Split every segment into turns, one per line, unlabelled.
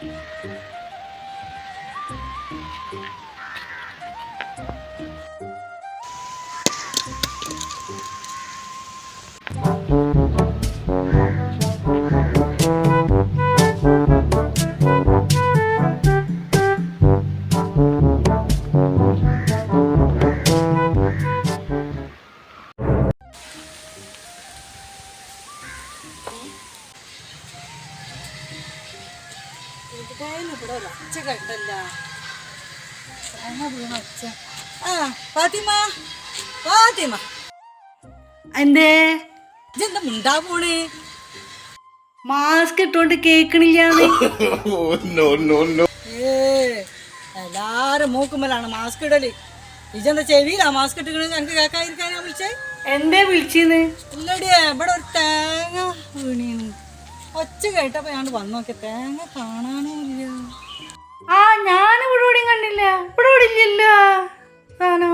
ആ
എന്തേ?
ഇതെന്താ മുണ്ടാ പോണേ?
മാസ്ക് ഇട്ടോണ്ട് കേക്കണില്ല
ഏ എല്ലാരും മൂക്കുമ്പലാണ് മാസ്ക് ഇടൽ. ഇജെന്താ ചെവിയിലാ മാസ്ക് ഇട്ടിക്കണെന്ന് എനിക്ക് കേൾക്കാതിരിക്കാനാ വിളിച്ചേ.
എന്തേ വിളിച്ചിന്ന്?
ഇല്ലടിയേ ഇവിടെ ഒരു തേങ്ങ വീണീന്ന്. ഒച്ച കേട്ടപ്പോ ഞാൻ വന്നു നോക്കിയ തേങ്ങ കാണാനോ ഇല്ല.
ആ ഞാൻ ഇവിടെ എവിടെയും കണ്ടില്ല. ഇവിടെ ഇവിടെ ഇല്ലല്ലോ? ആണോ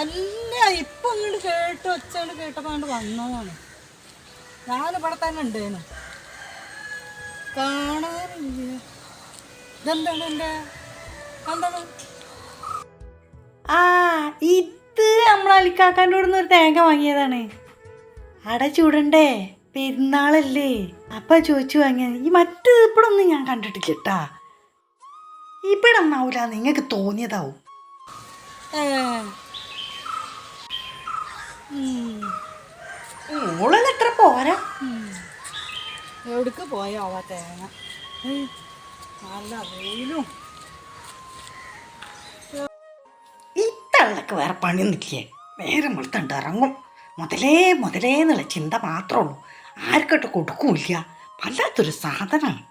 അല്ല ഇപ്പൊ ഇങ്ങോട്ട് കേട്ട് ഒച്ചോണ്ട് കേട്ടപ്പോണ്ട് കേട്ടപ്പോ അങ്ങോട്ട് വന്നതാണ്. ഞാനിവിടെ തന്നെ ഉണ്ടേനു. കാണാനില്ല. ഇതെന്താണ് എന്റെ? എന്താണ്?
ആ ഇത് നമ്മളെ അലിക്കാക്കാന്റെ കൂടെ ഒരു തേങ്ങ വാങ്ങിയതാണ്. അട ചൂടണ്ടേ? പെരുന്നാളല്ലേ? അപ്പ ചോദിച്ചു അങ്ങനെ ഈ മറ്റു ഇപ്പഴൊന്നും ഞാൻ കണ്ടിട്ടില്ല കേട്ടാ ഇവിടെ ഒന്നാവൂല നിങ്ങൾക്ക് തോന്നിയതാവും എത്ര പോരാ.
എവിടേക്ക് പോയാവാ തേങ്ങ? നല്ല വെയിലും.
ഇത്തള്ളക്ക് തള്ളക്ക് വേറെ പണിയൊന്നുമില്ലേ? നേരെ മുളത്തണ്ട് ഇറങ്ങും. മുതലേ മുതലേ എന്നുള്ള ചിന്ത മാത്രമേ ഉള്ളൂ. ആർക്കട്ട് കൊടുക്കൂല വല്ലാത്തൊരു സാധനമാണ്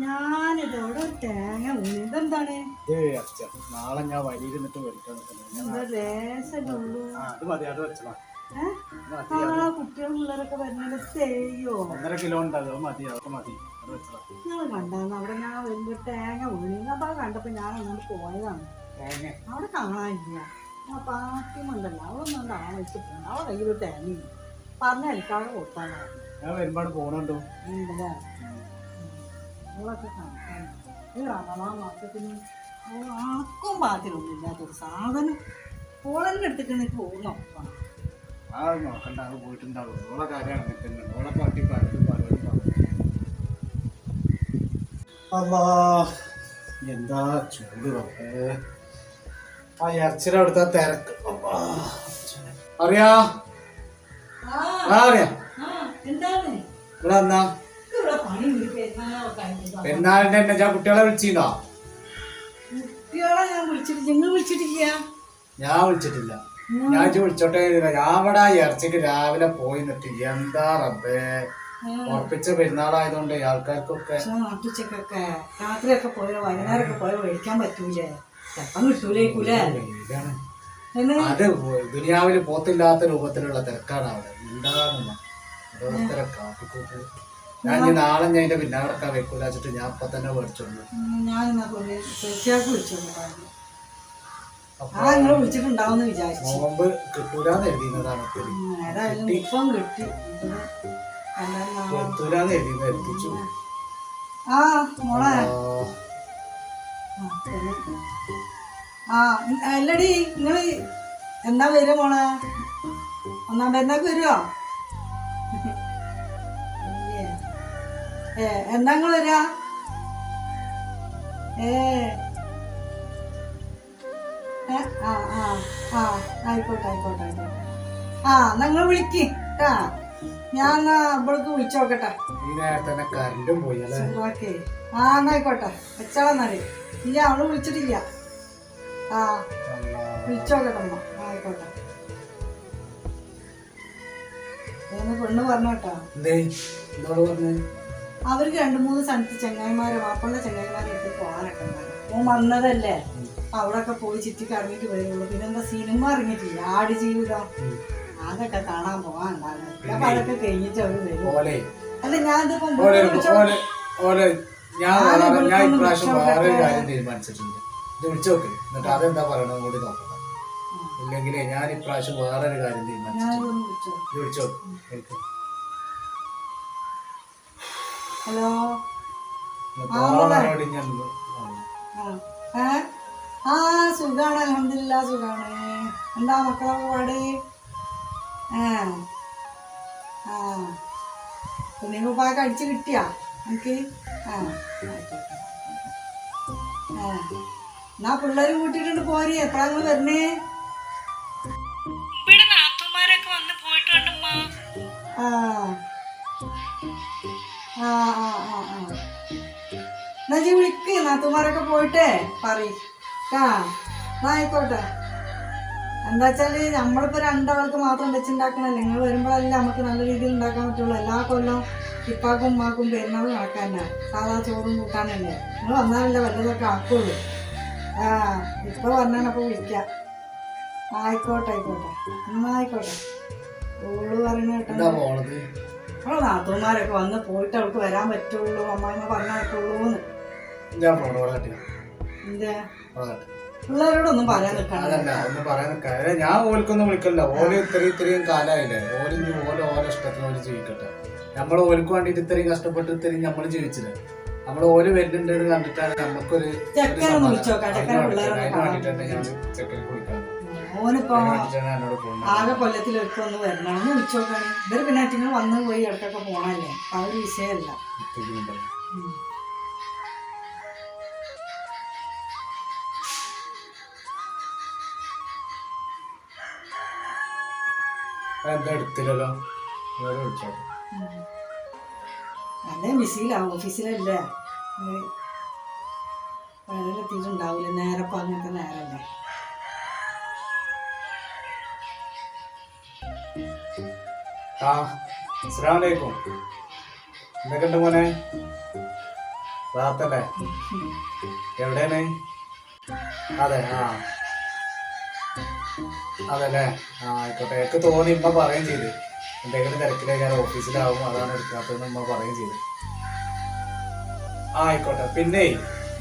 ഞാനിതോടെ തേങ്ങ വീണു ഇതെന്താണ്?
ഏയ് നാളെ ഞാൻ
കുട്ടികളും പിള്ളേരൊക്കെ വരുന്നത് ചെയ്യോ
ഒന്നര കിലോ ഉണ്ട് അത് മതി അതൊക്കെ മതി
നിങ്ങൾ കണ്ടാന്ന് അവിടെ ഞാൻ വരുമ്പോ തേങ്ങ വീണു അപ്പൊ കണ്ടപ്പോ ഞാൻ അങ്ങോട്ട് പോയതാണ് അവിടെ കാണാനില്ല. ആ പാട്ടിമുണ്ടല്ലോ അവളൊന്നും വെച്ചിട്ടുണ്ട് അവളെ കയ്യിൽ ഒരു തേങ്ങ പറഞ്ഞ അലിക്കാതെ കൊടുത്താൽ
ഞാൻ വരുമ്പാട് പോണുണ്ടോ?
അവളൊക്കെ കാണാൻ ഈ റമദാൻ മാസത്തിന് ആർക്കും പാത്തിലൊന്നും ഇല്ലാത്തൊരു സാധനം. ഓളെന്നെ എടുത്തിട്ട് എനിക്ക് പോകുന്നു
ആ നോക്കണ്ട അത് പോയിട്ടുണ്ടാവും. ഓളെ കാര്യമാണ് നിൽക്കുന്നത് ഓളെ പാട്ടി പലതും പലതും അല്ലാ എന്താ ചൂട് റബ്ബേ. ആ ഇറച്ചിയുടെ അവിടുത്തെ തിരക്ക്. അറിയാ? ആ. അറിയാ. ഇവിടെ എന്നാ
ഇവിടെ
പെരുന്നാളിന്റെ എന്നെ ഞാൻ കുട്ടികളെ വിളിച്ചിരുന്നോ?
ഞാൻ വിളിച്ചിട്ടില്ല?
ഞാൻ വിളിച്ചിട്ടില്ല. ഞാൻ ഇജ്ജ് വിളിച്ചോട്ടെ. ഞാൻ അവിടെ ആ ഇറച്ചിക്ക് രാവിലെ പോയി നിന്നിട്ട് എന്താ റബ്ബേ? ഉറപ്പിച്ച പെരുന്നാളായതുകൊണ്ട് ആൾക്കാർക്കൊക്കെ
രാത്രിയൊക്കെ പോയോ വൈകുന്നേരമൊക്കെ പോയോ മേടിക്കാൻ പറ്റൂലേ? ചെപ്പം കിട്ടൂലേക്കൂലേ
അത് ദുനിയാവിൽ പോത്തില്ലാത്ത രൂപത്തിലുള്ള തിരക്കാണ് അവിടെ. എന്താണെന്ന് ഓരോരുത്തരെ കാട്ടിക്കൂട്ട് ഞാൻ ഇനി നാളെ ഞാൻ എന്റെ പിന്നാലെ നടക്കാൻ വെക്കൂല വെച്ചിട്ട് ഞാൻ ഇപ്പൊ തന്നെ മേടിച്ചോളൂ
വിചാരിച്ചു.
നോമ്പ് കിട്ടൂലെന്ന് എഴുതിയതാണ്
ഏതായാലും ആ കിട്ടി ആ, അല്ലടി നിങ്ങൾ എന്നാ വരും മോളെ? ഒന്നാം പെരുന്നാക്ക് വരുമോ ഏ എന്നാ നിങ്ങൾ വരാ ഏ ആ ആ ആ ആയിക്കോട്ടെ ആയിക്കോട്ടെ ആയിക്കോട്ടെ. ആ നിങ്ങൾ വിളിക്ക് ഞാൻ എന്നാ ഇവൾക്ക് വിളിച്ചു നോക്കട്ടെ
ഈ നേരത്തെ പോയി
ഓക്കെ. ആ എന്നായിക്കോട്ടെ. വെച്ചാളെ എന്നാൽ. ഇല്ല അവൾ വിളിച്ചിട്ടില്ല. ആ
വിളിച്ചു
നോക്കട്ടെ അമ്മ ആയിക്കോട്ടെ. പെണ്ണ് പറഞ്ഞോട്ടോ അവർക്ക് രണ്ട് മൂന്ന് സ്ഥലത്ത് ചെങ്ങായിമാരെ വാപ്പുള്ള ചെങ്ങായിമാരെ എടുത്ത് പോകാനൊക്കെ ഓ ഓൻ വന്നതല്ലേ? അവിടെയൊക്കെ പോയി ചുറ്റി കറങ്ങിട്ട് വരുള്ളൂ പിന്നെന്താ സിനിമ ഇറങ്ങിയിട്ടില്ല. ആട് ജീവിതം അതൊക്കെ കാണാൻ പോകാനുണ്ടായിരുന്നു ഞാൻ അതൊക്കെ കഴിഞ്ഞിട്ട് വരും.
ഓലെ
അല്ല ഞാൻ ഇതിപ്പോ
ഓലെ ഓലെ ഓലെ ഞാൻ വേറെ- ഞാൻ ഇപ്രാവശ്യം വേറെ കാര്യം തീരുമാനിച്ചിട്ടുണ്ട്. ഇത് വിളിച്ചു നോക്ക് എന്നിട്ട് അതെന്താ പറയണത് കൂടി നോക്കണം ഇല്ലെങ്കിലേ ഞാൻ ഇപ്രാവശ്യം വേറെ ഒരു കാര്യം തീരുമാനിച്ചിട്ടുണ്ട്.
ഞാനിതൊന്ന് വിളിച്ചോ
നോക്ക് എനിക്ക്.
ഹലോ?
മറുപടി ഞാൻ
ആ. ഏ? ആ സുഖാണ്. അലഹമില്ല സുഖാണ്. എന്താ മക്കളെ പാട് ആ. പിന്നെ ഉപ്പാക്ക് അടിച്ച് കിട്ടിയാ? ആ. ആ. എന്നാ പിള്ളേര് കൂട്ടിയിട്ടുണ്ട് പോരി. എപ്പോഴാ അങ്ങ് വരണേ? എന്നാ ജി വിളിക്ക്. നാത്തുമാരൊക്കെ പോയിട്ടേ. പറ ആ. എന്നാ ആയിക്കോട്ടെ. എന്താ വെച്ചാൽ നമ്മളിപ്പോ രണ്ടാൾക്ക് മാത്രം വെച്ചുണ്ടാക്കണല്ലേ നിങ്ങൾ വരുമ്പോഴല്ലേ നമുക്ക് നല്ല രീതിയിൽ ഉണ്ടാക്കാൻ പറ്റുള്ളൂ. എല്ലാ കൊല്ലം ഇപ്പാക്കും ഉമ്മാക്കും പെരുന്നാൾ നടക്കാനാ. സാധാ ചോറും കൂട്ടാനല്ലേ. നിങ്ങൾ വന്നാലല്ലേ വല്ലതൊക്കെ ആക്കുള്ളൂ. ആ ഇപ്പൊ വന്നാണപ്പോ വിളിക്കാം. ആയിക്കോട്ടെ ആയിക്കോട്ടെ. എന്നാ ആയിക്കോട്ടെ ഓൾ പറയണ കേട്ടോ. അവളെ നാത്തൂന്മാരൊക്കെ വന്ന് പോയിട്ട് അവൾക്ക് വരാൻ പറ്റുള്ളൂ. അമ്മായിമ്മ പറഞ്ഞേക്കുള്ളൂന്ന് എന്താ പിള്ളേരോടൊന്നും പറയാൻ നിൽക്കണം
ഒന്നും പറയാൻ കാര്യം ഞാൻ ഓൽക്കൊന്നും വിളിക്കണ്ട ഓൽ ഇത്രയും ഇത്രയും കാലമായില്ലേ ഓൽ ഇനി ഓല ഓല ഇഷ്ടത്തിന് ഓൽ ജീവിക്കട്ടെ. നമ്മൾ ഓൽക്ക് വേണ്ടിയിട്ട് ഇത്രയും കഷ്ടപ്പെട്ട് ഇത്രയും നമ്മൾ ജീവിച്ചില്ലേ? നമ്മൾ ഓൽ വരുന്നുണ്ട് എന്ന് കണ്ടിട്ടാണ് നമുക്കൊരു ഒരു
ചെക്കനെ ഒന്ന്
സമാധാനം.
വിളിച്ചോക്കാം ചെക്കനെ
അതിന്
പിള്ളേരെ
അതിന് വേണ്ടിയിട്ടാണ് ഞാൻ ചെക്കനെ കുളിക്കാൻ
ഓനിപ്പോ
അതിന് വേണ്ടിയിട്ടാണ് എന്നോട് പോകുന്നത്
ആകെ കൊല്ലത്തിൽ ഒരിക്കൽ ഒന്ന് വരണം. ഒന്ന് വിളിച്ചോക്കാണ് ഇവർ പിന്നെ അറ്റിങ്ങൾ വന്ന് പോയി ഇടയ്ക്കൊക്കെ പോണല്ലേ അപ്പൊ ആ ഒരു വിഷയമല്ല ഉം.
എന്താ എടുത്തില്ലല്ലോ
അല്ലേ ഓഫീസിലല്ലേ? വേനലെത്തിയിട്ടുണ്ടാവൂല നേരെ അങ്ങനത്തെ നേരല്ലേ?
ആ അസ്സലാമലൈക്കും. എന്തൊക്കെയുണ്ട് മോനെ? റാത്തല്ലേ? എവിടെയാണ്? അതെ ആ. അതല്ലേ? ആ ആയിക്കോട്ടെ. എനിക്ക് തോന്നി ഇമ്മ പറയുകയും ചെയ്ത്. എന്തെങ്കിലും തിരക്കിലേക്കാണ് ഓഫീസിലാവും അതാണ് എടുക്കാത്തതെന്ന് ഇമ്മ പറയുകയും ചെയ്ത്. ആയിക്കോട്ടെ. പിന്നെ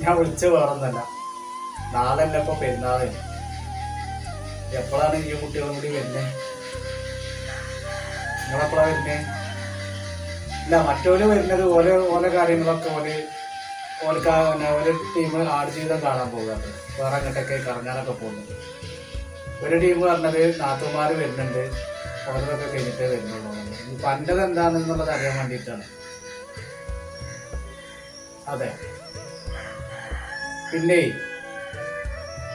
ഞാൻ വിളിച്ച വേറൊന്നല്ല. നാളെ അല്ല ഇപ്പൊ പെരുന്നാൾ? എപ്പോഴാണ് ഈ കുട്ടികളും കൂടി വരുന്നത് നിങ്ങളെപ്പോഴാ വരുന്നേ? ഇല്ല മറ്റോൽ വരുന്നത് ഓരോ ഓരോ കാര്യങ്ങളൊക്കെ ഓൽ പിന്നെ ഒരു ടീം ആട് ജീവിതം കാണാൻ പോകാറ് വേറെ അങ്ങോട്ടൊക്കെ കറങ്ങാനൊക്കെ പോകുന്നത്. ഒരു ടീം പറഞ്ഞത് നാത്തുമാർ വരുന്നുണ്ട്. ഓരോക്കെ കഴിഞ്ഞിട്ടേ വരുന്നുള്ളൂ. പണ്ടത് എന്താണെന്നുള്ളത് അറിയാൻ വേണ്ടിയിട്ടാണ്. അതെ. പിന്നെ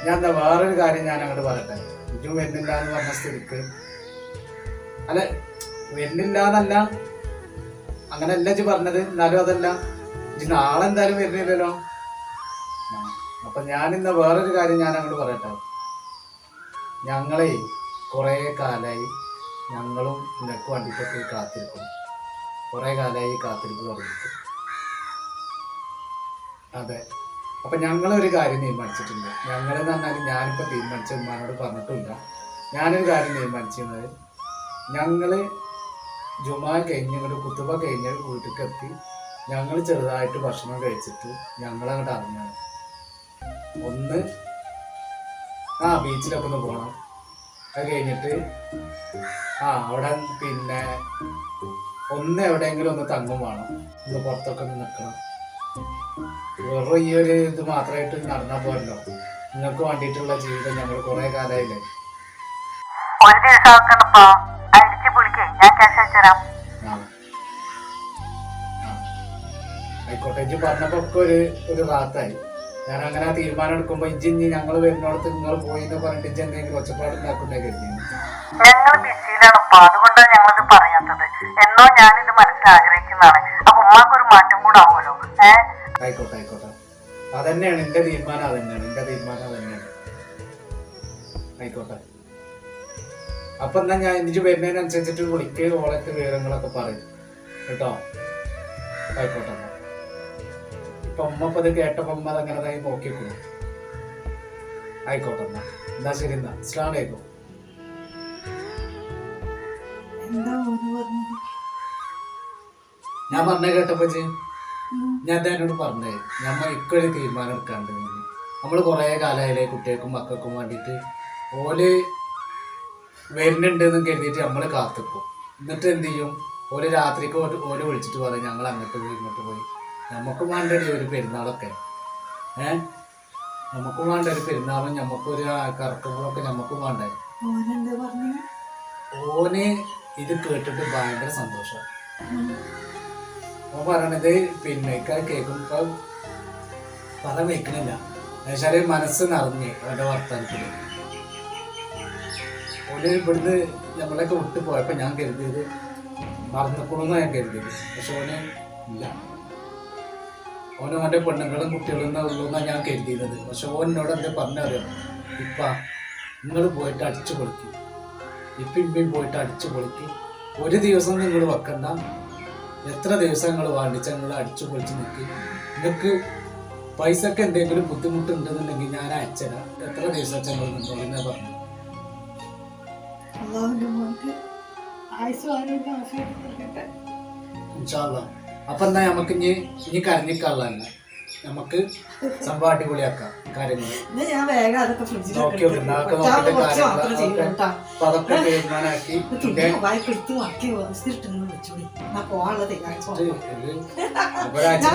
ഞാൻ എന്താ വേറൊരു കാര്യം ഞാൻ അങ്ങോട്ട് പറയട്ടെ? ഇതും വരുന്നില്ല എന്ന് പറഞ്ഞ സ്ഥിതിക്ക്. അല്ല വരുന്നില്ല എന്നല്ല. അങ്ങനല്ല ഇജ്ജ് പറഞ്ഞത്. എന്നാലും അതല്ല. ഇജ്ജ് നാളെ എന്തായാലും വരുന്നില്ലല്ലോ. അപ്പൊ ഞാൻ ഇന്ന് വേറൊരു കാര്യം ഞാൻ അങ്ങോട്ട് പറയട്ടെ? ഞങ്ങളെ കുറേ കാലമായി ഞങ്ങളും നിനക്ക് വേണ്ടിയിട്ടൊക്കെ കാത്തിരിക്കും കുറേ കാലമായി കാത്തിരിപ്പ് തുടങ്ങിയിട്ട് അതെ. അപ്പൊ ഞങ്ങളൊരു കാര്യം തീരുമാനിച്ചിട്ടുണ്ട്. ഞങ്ങളെന്ന് പറഞ്ഞാൽ ഞാനിപ്പോ തീരുമാനിച്ച ഉമ്മാനോട് പറഞ്ഞിട്ടില്ല. ഞാനൊരു കാര്യം തീരുമാനിച്ചിരുന്നത് ഞങ്ങൾ ജുമാ കഴിഞ്ഞ് ഒരു കുത്തുബ കഴിഞ്ഞ് വീട്ടിലേക്ക് എത്തി ഞങ്ങൾ ചെറുതായിട്ട് ഭക്ഷണം കഴിച്ചിട്ട് ഞങ്ങളങ്ങോട്ട് ഇറങ്ങാണ്. ഒന്ന് ആ ബീച്ചിലൊക്കെ ഒന്ന് പോകണം അത് കഴിഞ്ഞിട്ട് ആ അവിടെ പിന്നെ ഒന്ന് എവിടെയെങ്കിലും ഒന്ന് തങ്ങും വേണം. ഒന്ന് പുറത്തൊക്കെ ഒന്ന് നിൽക്കണം വെറും ഈ ഒരു ഇത് മാത്രമായിട്ട് നടന്നാൽ പോരല്ലോ. നിങ്ങൾക്ക് വേണ്ടിയിട്ടുള്ള ജീവിതം ഞങ്ങൾ കുറെ കാലമായില്ലേ
ഒരു ദിവസം ആക്കണപ്പോ അടിച്ചു പൊളിക്കേ. ഞാൻ ക്യാഷ് അയച്ചുതരാം.
ആ. ആ. ആയിക്കോട്ടെ. എനിക്ക് പറഞ്ഞപ്പോ ഒരു ഒരു റാത്തായി ഞാൻ അങ്ങനെ തീരുമാനം എടുക്കുമ്പോ ഇജ്ജി ഞങ്ങൾ വരുന്നിടത്ത് നിങ്ങൾ പോയി എന്ന് പറഞ്ഞിട്ട് ഇജ്ജ് എന്തെങ്കിലും ഒച്ചപ്പാട് ഉണ്ടാക്കുന്നേ കരുതി
ഞങ്ങൾ അപ്പൊ അതുകൊണ്ടാണ് ഞങ്ങളിത് പറയാത്തത്. എന്നോ ഞാനിത് മനസ്സിൽ ആഗ്രഹിക്കുന്നതാണ്. അപ്പൊ ഉമ്മാക്കൊരു മാറ്റം കൂടെ ആവുമല്ലോ. ഏഹ്
ആയിക്കോട്ടെ ആയിക്കോട്ടെ. അതന്നെയാണ് എന്റെ തീരുമാനം അതന്നെയാണ്. എന്റെ തീരുമാനം അതന്നെയാണ്. ആയിക്കോട്ടെ. അപ്പൊ എന്നാ ഞാൻ എനിക്ക് വരുന്നതിനനുസരിച്ചിട്ട് വിളിക്ക് ഓളത്തെ വിവരങ്ങളൊക്കെ പറയും. കേട്ടോ? ആയിക്കോട്ടെ. ഇപ്പൊ ഉമ്മ ഇപ്പൊ ഇത് കേട്ടപ്പോ ഉമ്മ അതങ്ങനെ നോക്കിക്കോളൂ ആയിക്കോട്ടെ എന്നാ എന്നാ ശരി എന്നാ. അസ്ലാം വലൈക്കും
എന്താ ഓന് പറഞ്ഞത്?
ഞാൻ പറഞ്ഞ കേട്ടപ്പോ ഞാൻ എന്നോട് പറഞ്ഞേ നമ്മൾ ഇക്കൊരു തീരുമാനം എടുക്കാണ്ട് നമ്മൾ കുറേ കാലായാലേ കുട്ടികൾക്കും മക്കൾക്കും വേണ്ടിയിട്ട് ഓൽ വരുന്നുണ്ട് എന്ന് കരുതിയിട്ട് നമ്മൾ കാത്തിക്കും. എന്നിട്ട് എന്ത് ചെയ്യും? ഓൽ രാത്രിക്ക് ഓര് വിളിച്ചിട്ട് പറയും ഞങ്ങൾ അങ്ങോട്ട് പോയി ഇങ്ങോട്ട് പോയി. നമുക്കും വേണ്ടടി ഒരു പെരുന്നാളൊക്കെ. ഏ? നമുക്കും വേണ്ട ഒരു പെരുന്നാളും നമുക്കൊരു കറക്കുമ്പോഴൊക്കെ നമുക്കും വേണ്ടേ? ഓന് ഇത് കേട്ടിട്ട് ഭയങ്കര സന്തോഷം. ഓൻ പറയണത് പിന്നെ ഇക്ക കേൾക്കുമ്പോ പദം വയ്ക്കണില്ല. എന്നുവെച്ചാൽ മനസ്സ് നിറഞ്ഞ് അവരുടെ വർത്തമാനത്തിൽ ഓന് ഇവിടുന്ന് നമ്മളൊക്കെ വിട്ടു പോയപ്പോ ഞാൻ കരുതിയത് മറന്നുക്കൊള്ളുന്ന ഞാൻ കരുതിയത്. പക്ഷെ ഓന് ഇല്ല. ഓന് അവന്റെ പെണ്ണുങ്ങളും കുട്ടികളും എന്നേ ഉള്ളൂ എന്നാണ് ഞാൻ കരുതിയിരുന്നത്. പക്ഷെ ഓനോട് എന്താ പറഞ്ഞറിയാം? ഇപ്പ നിങ്ങൾ പോയിട്ട് അടിച്ചു പൊളിക്കും. ഇപ്പം ഇപ്പം പോയിട്ട് അടിച്ചു പൊളിക്കും. ഒരു ദിവസം നിങ്ങൾ വെക്കണ്ട. എത്ര ദിവസം നിങ്ങൾ വാണ്ടിച്ച നിങ്ങൾ അടിച്ചു പൊളിച്ച് നിൽക്കും നിങ്ങൾക്ക് പൈസക്ക് എന്തെങ്കിലും ബുദ്ധിമുട്ടുണ്ടെന്നുണ്ടെങ്കിൽ ഞാൻ അയച്ചുതരാം എത്ര ദിവസം നിങ്ങൾ നിന്നോളൂ എന്നാ പറഞ്ഞു? ഇൻഷാല്ല അപ്പൊ എന്നാ നമുക്ക് ഇനി ഇനി കരഞ്ഞിക്കാനുള്ള നമുക്ക് സംഭവം അടിപൊളിയാക്കാം കാര്യങ്ങൾ നോക്കിയിട്ട് അപ്പൊ അതൊക്കെ
വെച്ചോളി. എന്നാ പോവാനുള്ളത്
ഒരാഴ്ച